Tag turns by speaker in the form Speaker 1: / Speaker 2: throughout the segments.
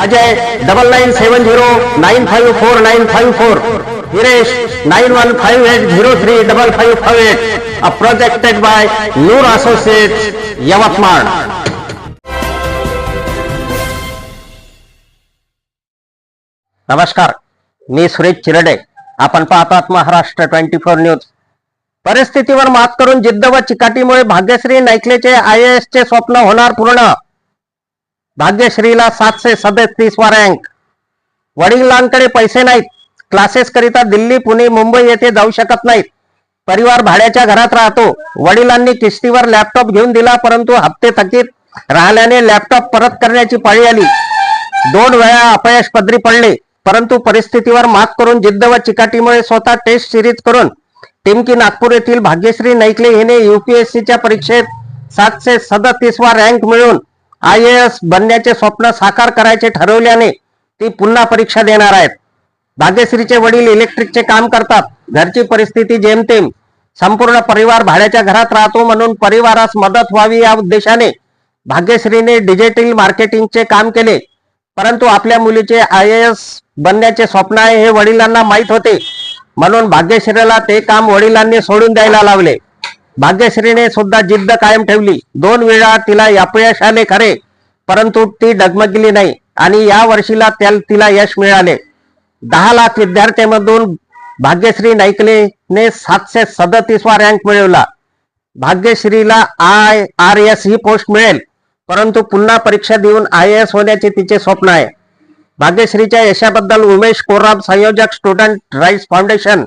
Speaker 1: Ajay double nine seven zero nine five four nine five four Hiresh nine one five eight zero three double five five eight a projected by Noor associate Yavatmal नमस्कार मी सुरेश चिरडे. आपण पाहतात Maharashtra twenty four news परिस्थितीवर मात करून जिद्द व चिकाटीमुळे भाग्यश्री नाईकलेचे आय एस चे स्वप्न होणार पूर्ण. भाग्यश्रीला सातशे सदतीसवा रँक वडिलांकडे पैसे नाहीत. क्लासेस करिता दिल्ली पुणे मुंबई येथे जाऊ शकत नाहीत. परिवार भाड्याच्या घरात राहतो. वडिलांनी किस्तीवर लॅपटॉप घेऊन दिला परंतु हप्ते थकीत राहिल्याने लॅपटॉप परत करण्याची पाळी आली. दोन वेळा अपयश पदरी पडले परंतु परिस्थितीवर मात करून जिद्द व चिकाटीमुळे स्वतः टेस्ट सिरीज करून टिमकी नागपूर येथील भाग्यश्री नाईकले हिने युपीएससीच्या परीक्षेत सातशे सदतीसवा रँक मिळवून आय एस बनण्याचे स्वप्न साकार करायचे ठरवल्याने ती पुन्हा परीक्षा देणार आहेत. भाग्यश्रीचे वडील इलेक्ट्रिकचे काम करतात. घरची परिस्थिती जेमतेम. संपूर्ण परिवार भाड्याच्या घरात राहतो म्हणून परिवारास मदत व्हावी या उद्देशाने भाग्यश्रीने डिजिटल मार्केटिंगचे काम केले. परंतु आपल्या मुलीचे आय एस बनण्याचे स्वप्न आहे हे वडिलांना माहीत होते. म्हणून भाग्यश्रीला ते काम वडिलांनी सोडून द्यायला लावले. भाग्यश्रीने सुद्धा जिद्द कायम ठेवली. दोन वेळा तिला अपयश आले खरे परंतु ती डगमगली नाही आणि या वर्षीला त्या तिला यश मिळाले. दहा लाख विद्यार्थ्यांमधून भाग्यश्री नाईकलेने सातशे सदतीसवा रँक मिळवला. भाग्यश्रीला आय आर एस ही पोस्ट मिळेल परंतु पुन्हा परीक्षा देऊन आय एस होण्याचे तिचे स्वप्न आहे. भाग्यश्रीच्या यशाबद्दल उमेश कोराम संयोजक स्टुडंट राईट्स फाउंडेशन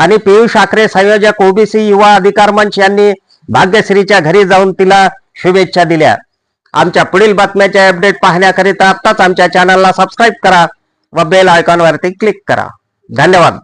Speaker 1: आणि पियुष आखरे संयोजक ओबीसी युवा अधिकार मंच यांनी भाग्यश्रीच्या घरी जाऊन तिला शुभेच्छा दिल्या. आमच्या पुढील बातम्याचे अपडेट पाहण्याकरिता आत्ताच आमच्या चॅनलला सबस्क्राईब करा व बेल आयकॉनवरती क्लिक करा. धन्यवाद.